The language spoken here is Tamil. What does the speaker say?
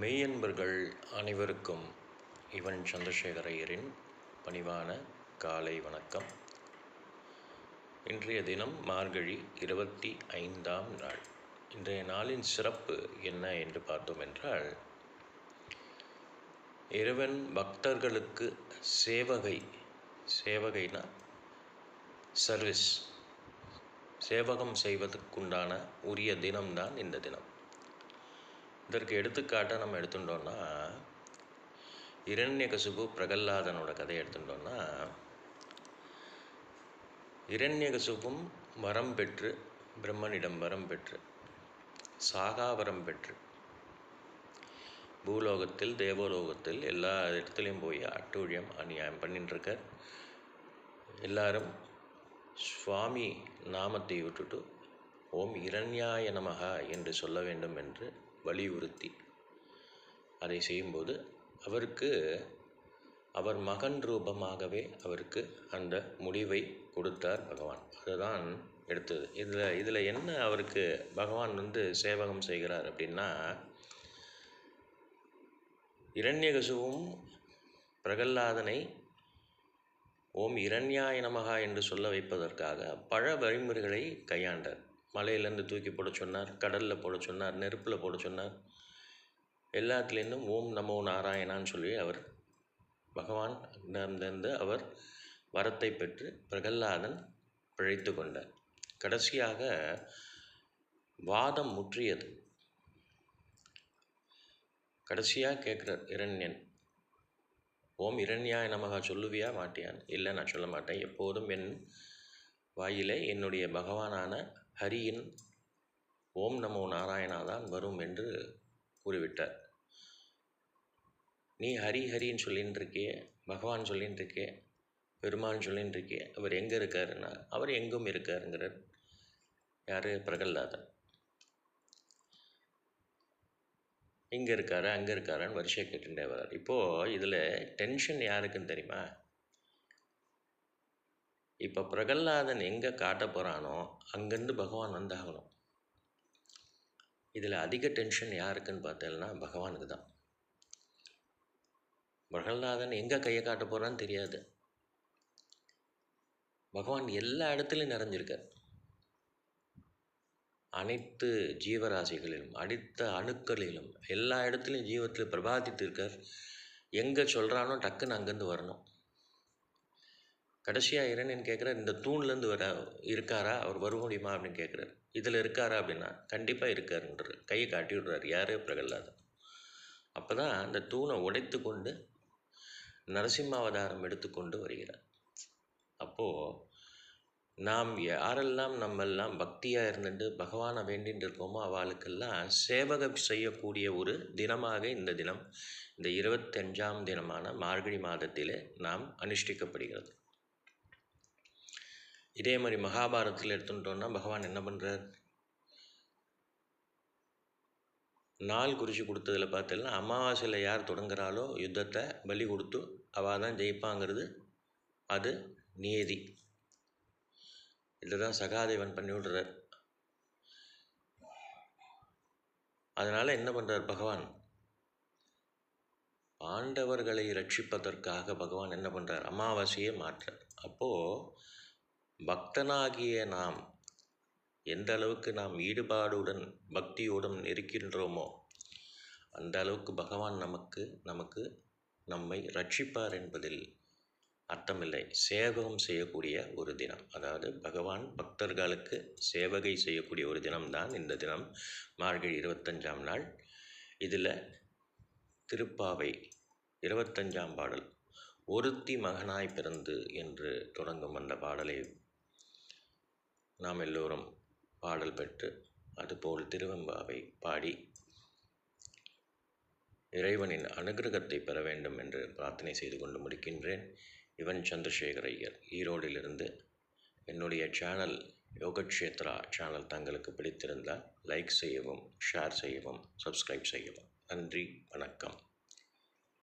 மெய்யன்பர்கள் அனைவருக்கும் இவன் சந்திரசேகர ஐயரின் பணிவான காலை வணக்கம். இன்றைய தினம் மார்கழி இருபத்தி ஐந்தாம் நாள். இன்றைய நாளின் சிறப்பு என்ன என்று பார்த்தோம் என்றால் இறைவன் பக்தர்களுக்கு சேவகை சேவகைனா சர்வீஸ் சேவகம் செய்வதற்குண்டான உரிய தினம்தான் இந்த தினம். இதற்கு எடுத்துக்காட்டாக நம்ம எடுத்துட்டோம்னா இரண்யகசுபு பிரகல்லாதனோட கதையை எடுத்துட்டோம்னா இரண்யகசுபும் வரம் பெற்று பிரம்மனிடம் வரம் பெற்று சாகாவரம் பெற்று பூலோகத்தில் தேவலோகத்தில் எல்லா இடத்துலையும் போய் அட்டூழியம் அநியாயம் பண்ணிட்டு எல்லாரும் சுவாமி நாமத்தை விட்டுட்டு ஓம் இரண்யாய நமகா என்று சொல்ல வேண்டும் என்று வலியுறுத்தி. அதை செய்யும்போது அவருக்கு அவர் மகன் ரூபமாகவே அவருக்கு அந்த முடிவை கொடுத்தார் பகவான். அதுதான் எடுத்தது. இதில் இதில் என்ன அவருக்கு பகவான் வந்து சேவகம் செய்கிறார் அப்படின்னா இரண்யகசுவும் பிரகல்லாதனை ஓம் இரண்யாய நமகா என்று சொல்ல வைப்பதற்காக பழ வழிமுறைகளை கையாண்டார். மலையிலேருந்து தூக்கி போட சொன்னார் கடலில் போட சொன்னார் நெருப்பில் போட சொன்னார். எல்லாத்துலேருந்தும் ஓம் நமோ நாராயணான்னு சொல்லி அவர் பகவான் இருந்து அவர் வரத்தை பெற்று பிரகல்லாதன் பிழைத்து கொண்டார். கடைசியாக வாதம் முற்றியது. கடைசியாக கேட்குறார் இரண்யன். ஓம் இரண்யாய நமகா சொல்லுவியா? மாட்டியான். இல்லை நான் சொல்ல மாட்டேன். எப்போதும் என் வாயிலே என்னுடைய பகவானான ஹரியின் ஓம் நமோ நாராயணா தான் வரும் என்று கூறிவிட்டார். நீ ஹரி ஹரின்னு சொல்லின்னு இருக்கே பகவான் சொல்லின்னு இருக்கே பெருமான் சொல்லின்னு இருக்கே அவர் எங்கே இருக்காருன்னா அவர் எங்கும் இருக்காருங்கிறார். யார்? பிரகல்லாதன் இங்கே இருக்காரு? அங்கே இருக்காரான்னு வரிசையை கேட்டுட்டே வர்றார். இப்போது இதில் டென்ஷன் யாருக்குன்னு தெரியுமா? இப்போ பிரகல்லாதன் எங்கே காட்ட போகிறானோ அங்கேருந்து பகவான் வந்தாகணும். இதில் அதிக டென்ஷன் யாருக்குன்னு பார்த்தேன்னா பகவானுக்கு தான். பிரகல்லாதன் எங்கே கையை காட்ட போகிறான்னு தெரியாது. பகவான் எல்லா இடத்துலையும் நிறைஞ்சிருக்கார். அனைத்து ஜீவராசிகளிலும் அடித்த அணுக்களிலும் எல்லா இடத்துலையும் ஜீவத்தில் பிரபாதித்து இருக்கார் எங்கே சொல்கிறானோ டக்குன்னு அங்கேருந்து வரணும். கடைசியாக இறைவன் கேட்குறாரு இந்த தூண்லேருந்து வர இருக்காரா? அவர் வர முடியுமா அப்படின்னு கேட்குறாரு இதில் இருக்காரா அப்படின்னா கண்டிப்பாக இருக்காருன்றார். கையை காட்டி விடுறாரு. யார்? பிரகல்லாதன் அப்போ தான் அந்த தூணை உடைத்து கொண்டு நரசிம்மாவதாரம் எடுத்துக்கொண்டு வருகிறார். அப்போது நாம் யாரெல்லாம் நம்மெல்லாம் பக்தியாக இருந்துட்டு பகவானை வேண்டின்னு இருக்கோமோ அவளுக்கெல்லாம் சேவகம் செய்யக்கூடிய ஒரு தினமாக இந்த தினம் இந்த இருபத்தஞ்சாம் தினமான மார்கழி மாதத்திலே நாம் அனுஷ்டிக்கப்படுகிறது. இதே மாதிரி மகாபாரதத்தில் எடுத்துட்டோன்னா பகவான் என்ன பண்ணுறார் நாள் குறித்து கொடுத்ததில் பார்த்தீங்கன்னா அமாவாசையில் யார் தொடங்குறாளோ யுத்தத்தை பலி கொடுத்து அவள் தான் ஜெயிப்பாங்கிறது அது நியதி. இதுதான் சகாதேவன் பண்ணி விடுறார். அதனால் என்ன பண்ணுறார் பகவான்? பாண்டவர்களை ரட்சிப்பதற்காக பகவான் என்ன பண்ணுறார் அமாவாசையை மாற்றார் அப்போது பக்தனாகிய நாம் எந்த அளவுக்கு நாம் ஈடுபாடுடன் பக்தியுடன் இருக்கின்றோமோ அந்த அளவுக்கு பகவான் நமக்கு நமக்கு நம்மை ரட்சிப்பார் என்பதில் அர்த்தமில்லை. சேவகம் செய்யக்கூடிய ஒரு தினம். அதாவது பகவான் பக்தர்களுக்கு சேவகை செய்யக்கூடிய ஒரு தினம்தான் இந்த தினம் மார்கழி இருபத்தஞ்சாம் நாள். இதில் திருப்பாவை இருபத்தஞ்சாம் பாடல் ஒருத்தி மகனாய் பிறந்து என்று தொடங்கும் அந்த பாடலை நாம் எல்லோரும் பாடல் பெற்று அதுபோல் திருவெம்பாவை பாடி இறைவனின் அனுகிரகத்தை பெற வேண்டும் என்று பிரார்த்தனை செய்து கொண்டு முடிக்கின்றேன். இவன் சந்திரசேகர் ஐயர். ஈரோடிலிருந்து என்னுடைய சேனல் யோகக்ஷேத்ரா சேனல் தங்களுக்கு பிடித்திருந்தால் லைக் செய்யவும் ஷேர் செய்யவும் சப்ஸ்கிரைப் செய்யவும். நன்றி வணக்கம்.